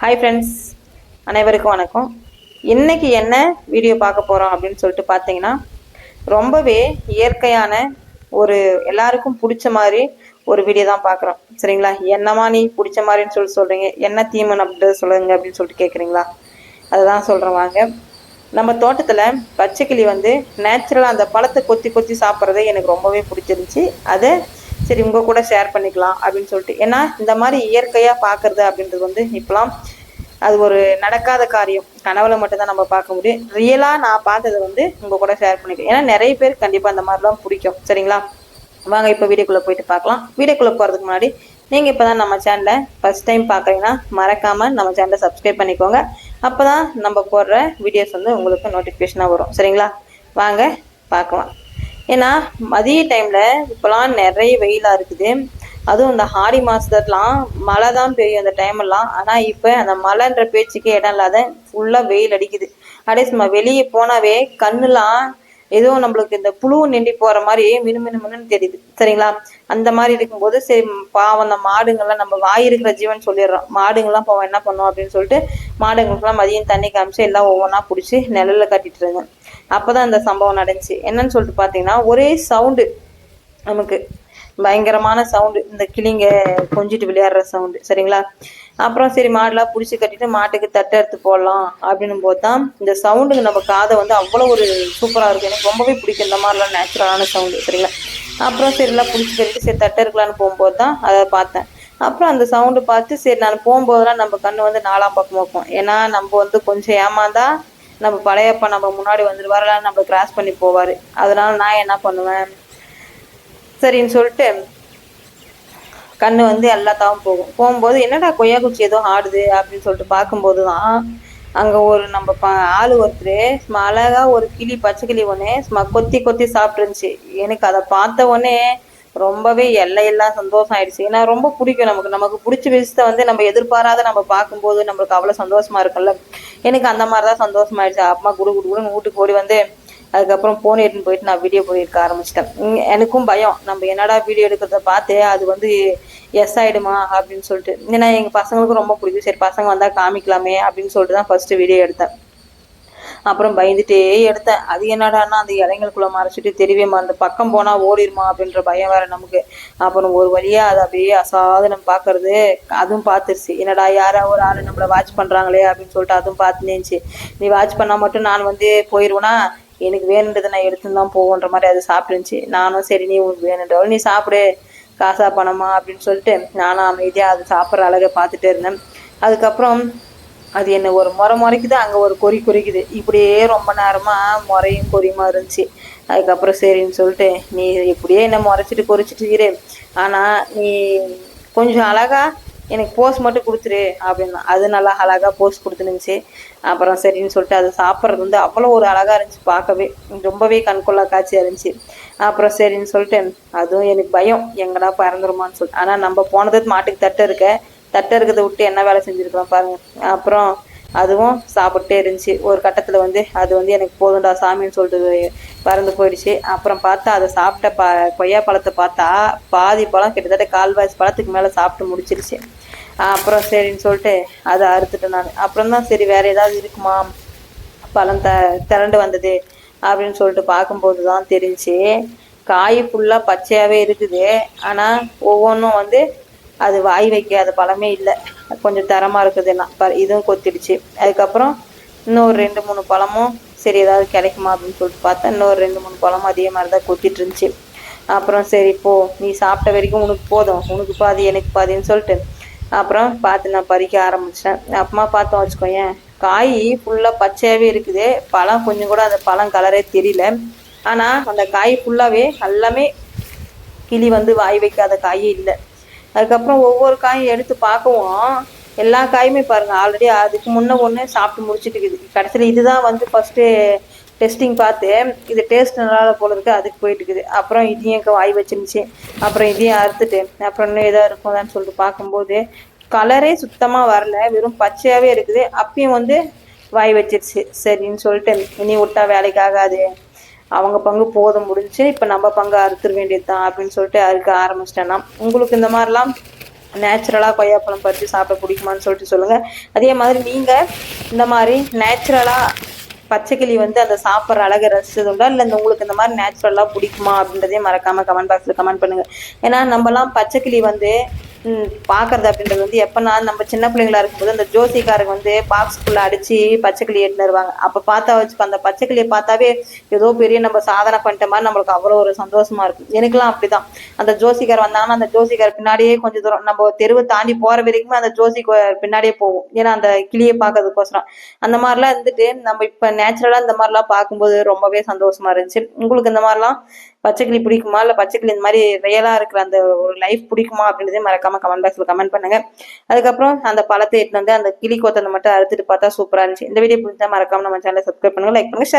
Hi friends அனைவருக்கும் வணக்கம். இன்றைக்கி என்ன வீடியோ பார்க்க போகிறோம் அப்படின்னு சொல்லிட்டு பார்த்தீங்கன்னா ரொம்பவே இயற்கையான ஒரு எல்லாருக்கும் பிடிச்ச மாதிரி ஒரு வீடியோ தான் பார்க்குறோம். சரிங்களா? என்னம்மா நீ பிடிச்ச மாதிரின்னு சொல்லி சொல்கிறீங்க என்ன தீமன் அப்படின்னு சொல்லுங்க அப்படின்னு சொல்லிட்டு கேட்குறீங்களா அதுதான் சொல்கிறேன் வாங்க. நம்ம தோட்டத்தில் பச்சைக்கிளி வந்து நேச்சுரலாக அந்த பழத்தை கொத்தி கொத்தி சாப்பிட்றதே எனக்கு ரொம்பவே பிடிச்சிருந்துச்சி. அதை சரி உங்கள் கூட ஷேர் பண்ணிக்கலாம் அப்படின்னு சொல்லிட்டு. ஏன்னா இந்த மாதிரி இயற்கையாக பார்க்குறது அப்படின்றது வந்து இப்போலாம் அது ஒரு நடக்காத காரியம். கனவுல மட்டும்தான் நம்ம பார்க்க முடியும். ரியலாக நான் பார்த்ததை வந்து உங்கள் கூட ஷேர் பண்ணிக்கிறேன் ஏன்னா நிறைய பேர் கண்டிப்பாக அந்த மாதிரிலாம் பிடிக்கும். சரிங்களா? வாங்க இப்போ வீடியோக்குள்ளே போயிட்டு பார்க்கலாம். வீடியோக்குள்ளே போகிறதுக்கு முன்னாடி நீங்கள் இப்போ தான் நம்ம சேனலை ஃபஸ்ட் டைம் பார்க்குறீங்கன்னா மறக்காமல் நம்ம சேனலை சப்ஸ்கிரைப் பண்ணிக்கோங்க. அப்போ தான் நம்ம போடுற வீடியோஸ் வந்து உங்களுக்கு நோட்டிஃபிகேஷனாக வரும். சரிங்களா? வாங்க பார்க்கலாம். ஏன்னா மதிய டைமில் இப்போலாம் நிறைய வெயிலாக இருக்குது. அதுவும் இந்த ஆடி மாதத்துலாம் மழை தான் பெய்யும் அந்த டைமெல்லாம் ஆனால் இப்போ அந்த மழைன்ற பேச்சுக்கே இடம் இல்லாத ஃபுல்லாக வெயில் அடிக்குது. அப்படியே சும்மா வெளியே போனாவே கண்ணுலாம் ஏதோ நம்மளுக்கு இந்த புழு நிண்டி போகிற மாதிரி மினு மினு தெரியுது. சரிங்களா? அந்த மாதிரி இருக்கும்போது சரி பாவம் அந்த மாடுங்கள்லாம் நம்ம வாய் இருக்கிற ஜீவன் சொல்லிடுறோம். மாடுங்கள்லாம் பாவம் என்ன பண்ணுவோம் அப்படின்னு சொல்லிட்டு மாடுங்களுக்குலாம் மதியம் தண்ணி காமிச்சு எல்லாம் ஒவ்வொன்றா பிடிச்சி நிழல்ல கட்டிட்டு இருந்தேன். அப்போதான் இந்த சம்பவம் நடந்துச்சு. என்னன்னு சொல்லிட்டு பார்த்தீங்கன்னா ஒரே சவுண்டு நமக்கு. பயங்கரமான சவுண்டு இந்த கிளிங்க கொஞ்சிட்டு விளையாடுற சவுண்டு சரிங்களா? அப்புறம் சரி மாடெல்லாம் பிடிச்சி கட்டிட்டு மாட்டுக்கு தட்டை எடுத்து போடலாம் அப்படின்னும் போது தான் இந்த சவுண்டுங்க நம்ம காதை வந்து அவ்வளோ ஒரு சூப்பராக இருக்கும். எனக்கு ரொம்பவே பிடிக்கும் இந்த மாதிரிலாம் நேச்சுரலான சவுண்டு சரிங்களா? அப்புறம் சரி எல்லாம் பிடிச்சி கட்டிட்டு சரி தட்டை இருக்கலான்னு போகும்போது தான் அதை பார்த்தேன். அப்புறம் அந்த சவுண்டு பார்த்து சரி நான் போகும்போதெல்லாம் நம்ம கண்ணு வந்து நாலாம் பக்கம் வைப்போம் ஏன்னா நம்ம வந்து கொஞ்சம் ஏமாந்தா நம்ம பழையப்பா நம்ம முன்னாடி வந்துட்டு நம்ம கிராஸ் பண்ணி போவார். அதனால நான் என்ன பண்ணுவேன்? சரின்னு சொல்லிட்டு கண்ணு வந்து எல்லாத்தாவும் போகும். போகும்போது என்னடா கொய்யா குச்சி ஏதோ ஆடுது அப்படின்னு சொல்லிட்டு பார்க்கும்போது தான் அங்கே ஒரு நம்ம ப ஆள் ஒருத்தர் அழகா ஒரு கிளி பச்சை கிளி ஒன்று சும்மா கொத்தி கொத்தி சாப்பிட்டுருந்துச்சு. எனக்கு அதை பார்த்த உடனே ரொம்பவே எல்லையெல்லாம் சந்தோஷம் ஆயிடுச்சு. ஏன்னா ரொம்ப பிடிக்கும் நமக்கு. நமக்கு பிடிச்ச விஷயத்த வந்து நம்ம எதிர்பாராத நம்ம பார்க்கும்போது நம்மளுக்கு அவ்வளோ சந்தோஷமா இருக்கும்ல. எனக்கு அந்த மாதிரி தான் சந்தோஷமாயிடுச்சு. அம்மா குடு குடு குடுன்னு வீட்டுக்கு ஓடி வந்து அதுக்கப்புறம் போன் எடுத்துன்னு போயிட்டு நான் வீடியோ எடுக்க ஆரம்பிச்சிட்டேன். எனக்கும் பயம். நம்ம என்னடா வீடியோ எடுக்கிறத பார்த்து அது வந்து எஸ் ஆயிடுமா அப்படின்னு சொல்லிட்டு. ஏன்னா எங்கள் பசங்களுக்கும் ரொம்ப பிடிக்கும். சரி பசங்க வந்தால் காமிக்கலாமே அப்படின்னு சொல்லிட்டு தான் ஃபர்ஸ்ட் வீடியோ எடுத்தேன். அப்புறம் பயந்துட்டே எடுத்தேன். அது என்னடான்னா அந்த இலைங்களுக்குள்ள மறைச்சிட்டு தெரியவே அந்த பக்கம் போனா ஓடிடுமா அப்படின்ற பயம் வேற நமக்கு. அப்புறம் ஒரு வழியா அதை அப்படியே அசாதனம் பார்க்கறது பாக்குறது அதுவும் பார்த்துருச்சு. என்னடா யாரா ஒரு ஆளு நம்மளை வாட்ச் பண்றாங்களே அப்படின்னு சொல்லிட்டு அதுவும் பார்த்துனேச்சு நீ வாட்ச் பண்ணா மட்டும் நான் வந்து போயிடுவேனா எனக்கு வேணுன்றதை நான் எடுத்துன்னு தான் போவோன்ற மாதிரி அது சாப்பிட்டுருந்துச்சு. நானும் சரி நீ உனக்கு வேணுன்றவள் நீ சாப்பிடு காசா பணமா அப்படின்னு சொல்லிட்டு நானும் அமைதியாக அது சாப்பிட்ற அழகை பார்த்துட்டே இருந்தேன். அதுக்கப்புறம் அது என்ன ஒரு முறை முறைக்குது அங்கே ஒரு கொறி குறிக்குது. இப்படியே ரொம்ப நேரமாக முறையும் கொறியுமா இருந்துச்சு. அதுக்கப்புறம் சரின்னு சொல்லிட்டு நீ இப்படியே என்ன முறைச்சிட்டு கொறிச்சிட்டு இரு ஆனால் நீ கொஞ்சம் அழகா எனக்கு போஸ்ட் மட்டும் கொடுத்துரு அப்படின்னா. அது நல்லா அழகாக போஸ்ட் கொடுத்துருந்துச்சு அப்புறம் சரின்னு சொல்லிட்டு அது சாப்பிட்றது வந்து அவ்வளோ ஒரு அழகா இருந்துச்சு பார்க்கவே. ரொம்பவே கண்கொள்ளா காட்சியாக இருந்துச்சு. அப்புறம் சரின்னு சொல்லிட்டு அதுவும் எனக்கு பயம். எங்கடா பறந்துருமான்னு சொல்லிட்டு. ஆனால் நம்ம போனது மாட்டுக்கு தட்டு இருக்க. தட்டை இருக்கிறத விட்டு என்ன வேலை செஞ்சுருக்கலாம் பாருங்க. அப்புறம் அதுவும் சாப்பிட்டே இருந்துச்சு. ஒரு கட்டத்தில் வந்து அது வந்து எனக்கு போதும்டா சாமின்னு சொல்லிட்டு பறந்து போயிடுச்சு. அப்புறம் பார்த்தா அதை சாப்பிட்ட ப கொய்யா பழத்தை பார்த்தா பாதி பழம் கிட்டத்தட்ட கால்வாசி பழத்துக்கு மேலே சாப்பிட்டு முடிச்சிருச்சு. அப்புறம் சரின்னு சொல்லிட்டு அதை அறுத்துட்டேன் நான். அப்புறம் தான் சரி வேற ஏதாவது இருக்குமா? பழம் த திரண்டு வந்தது அப்படின்னு சொல்லிட்டு பார்க்கும்போது தான் தெரிஞ்சு காய் ஃபுல்லாக பச்சையாகவே இருக்குது. ஆனால் ஒவ்வொன்றும் வந்து அது வாய் வைக்காத பழமே இல்லை. கொஞ்சம் தரமாக இருக்குது. ப இதுவும் கொத்திடுச்சு. அதுக்கப்புறம் இன்னொரு ரெண்டு மூணு பழமும் சரி ஏதாவது கிடைக்குமா அப்படின்னு சொல்லிட்டு பார்த்தா இன்னொரு ரெண்டு மூணு பழமும் அதே மாதிரி தான் கொத்திட்டு இருந்துச்சு. அப்புறம் சரி போ. நீ சாப்பிட்ட வரைக்கும் உனக்கு போதும். உனக்கு பாதி எனக்கு பாதின்னு சொல்லிட்டு. அப்புறம் பார்த்து நான் பறிக்க ஆரம்பிச்சிட்டேன். அப்புறமா பார்த்தோம் வச்சுக்கோங்க காய் ஃபுல்லாக பச்சையாகவே இருக்குது. பழம் கொஞ்சம் கூட அந்த பழம் கலரே தெரியல. ஆனால் அந்த காய் ஃபுல்லாகவே எல்லாமே கிளி வந்து வாய் வைக்காத காயே இல்லை. அதுக்கப்புறம் ஒவ்வொரு காயும் எடுத்து பார்க்கவும் எல்லா காயுமே பாருங்கள் ஆல்ரெடி அதுக்கு முன்னே ஒன்று சாப்பிட்டு முடிச்சிட்டு இருக்குது. கடைசியில் இதுதான் வந்து ஃபஸ்ட்டு டெஸ்டிங் பார்த்து இது டேஸ்ட் நல்லா போல இருக்கு அதுக்கு போயிட்டு இருக்குது. அப்புறம் இதையும் வாய் வச்சிருந்துச்சு. அப்புறம் இதையும் அறுத்துட்டு அப்புறம் இன்னும் எதாவது இருக்கும்தான்னு சொல்லிட்டு பார்க்கும்போது கலரே சுத்தமாக வரல. வெறும் பச்சையாகவே இருக்குது. அப்பயும் வந்து வாய் வச்சிருச்சு. சரின்னு சொல்லிட்டு இனி விட்டா வேலைக்கு ஆகாது. அவங்க பங்கு போதும் முடிஞ்சு இப்போ நம்ம பங்கு அறுத்துட வேண்டியது தான் அப்படின்னு சொல்லிட்டு அறுக்க ஆரம்பிச்சிட்டேன்னா உங்களுக்கு இந்த மாதிரிலாம் நேச்சுரலாக கொய்யாப்பழம் பறித்து சாப்பிட பிடிக்குமான்னு சொல்லிட்டு சொல்லுங்கள் அதே மாதிரி நீங்கள் இந்த மாதிரி நேச்சுரலாக பச்சைக்கிளி வந்து அந்த சாப்பிட்ற அழகை ரசிச்சது உண்டா இல்லை இந்த உங்களுக்கு இந்த மாதிரி நேச்சுரலாக பிடிக்குமா அப்படின்றதையும் மறக்காமல் கமெண்ட் பாக்ஸில் கமெண்ட் பண்ணுங்கள் ஏன்னா நம்மலாம் பச்சைக்கிளி வந்து பார்க்கறது அப்படின்றது வந்து எப்போனா நம்ம சின்ன பிள்ளைங்களா இருக்கும்போது அந்த ஜோசிக்காரங்க வந்து பாக்ஸ்குள்ளே அடித்து பச்சைக்கிளி எடுத்துன்னு வருவாங்க. அப்போ பார்த்தா வச்சுக்கோ அந்த பச்சைக்கிளியை பார்த்தாவே ஏதோ பெரிய நம்ம சாதனை பண்ணிட்ட மாதிரி நம்மளுக்கு அவ்வளோ ஒரு சந்தோஷமா இருக்கும். எனக்குலாம் அப்படிதான். அந்த ஜோசிக்கார் வந்தாங்கன்னா அந்த ஜோசிக்கார் பின்னாடியே கொஞ்சம் தூரம் நம்ம தெருவை தாண்டி போகிற வரைக்குமே அந்த ஜோசிக்கார் பின்னாடியே போகும் ஏன்னா அந்த கிளியை பார்க்கறதுக்கோசரம். அந்த மாதிரிலாம் இருந்துட்டு நம்ம இப்போ நேச்சுரலாக இந்த மாதிரிலாம் பார்க்கும்போது ரொம்பவே சந்தோஷமா இருந்துச்சு. உங்களுக்கு இந்த மாதிரிலாம் பச்சைக்கிளி பிடிக்குமா? இல்லை பச்சைக்கிளி இந்த மாதிரி ரியலாக இருக்கிற அந்த ஒரு லைஃப் பிடிக்குமா? அப்படின்றதே மறக்காம கமெண்ட் பாக்ஸில் கமெண்ட் பண்ணுங்க. அதுக்கப்புறம் அந்த பழத்தை எடுத்துட்டு வந்து அந்த கிளி கொத்தனை மட்டும் அறுத்துட்டு பார்த்தா சூப்பராக இருந்துச்சு. இந்த வீடியோ பிடிச்சா மறக்காம நம்ம சேனலை சப்ஸ்கிரைப் பண்ணுங்க லைக் பண்ணுங்க